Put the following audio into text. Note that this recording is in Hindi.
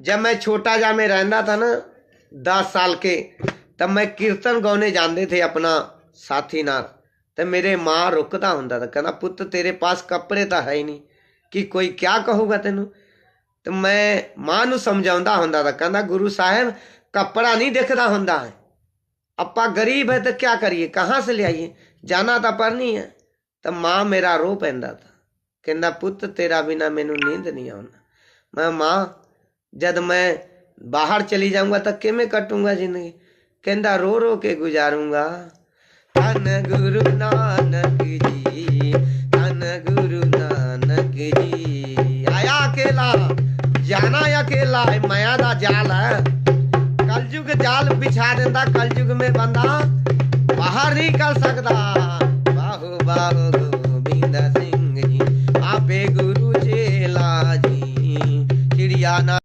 जब मैं छोटा जा में रहता था ना दस साल के तब मैं कीर्तन गौने जाते थे अपना साथी नाल ਤੇ ਮੇਰੇ ਮਾਂ ਰੁਕਦਾ ਹੁੰਦਾ ਤਾਂ ਕਹਿੰਦਾ ਪੁੱਤ ਤੇਰੇ ਪਾਸ ਕੱਪੜੇ ਤਾਂ ਹੈ ਹੀ ਨਹੀਂ ਕਿ ਕੋਈ ਕਿਆ ਕਹੂਗਾ ਤੈਨੂੰ ਤੇ ਮੈਂ ਮਾਂ ਨੂੰ ਸਮਝਾਉਂਦਾ ਹੁੰਦਾ ਤਾਂ ਕਹਿੰਦਾ ਗੁਰੂ ਸਾਹਿਬ ਕੱਪੜਾ ਨਹੀਂ ਦਿਖਦਾ ਹੁੰਦਾ ਹੈ ਆਪਾਂ ਗਰੀਬ ਹੈ ਤਾਂ ਕੀ ਕਰੀਏ ਕਹਾਂ ਸੇ ਲਿਆਈਏ ਜਾਣਾ ਤਾਂ ਪਰ ਨਹੀਂ ਹੈ ਤਾਂ ਮਾਂ ਮੇਰਾ ਰੋ ਪੈਂਦਾ ਤਾਂ ਕਹਿੰਦਾ ਪੁੱਤ ਤੇਰਾ ਬਿਨਾ ਮੈਨੂੰ ਨੀਂਦ ਨਹੀਂ ਆਉਂਦਾ ਮੈਂ ਮਾਂ जब मैं बाहर चली जाऊँगा तो कि मैं कटूँगा ज़िंदगी। कहता रो रो के गुजारूँगा। धन गुरु नानक जी, धन गुरु नानक जी। आया अकेला, जाना अकेला है माया का जाल है। कलयुग जाल बिछा देता कलयुग में बंदा बाहर नहीं कर सकता बाहु बाहु गोविंद सिंह जी, आपे गुरु चेला जी, चिड़िया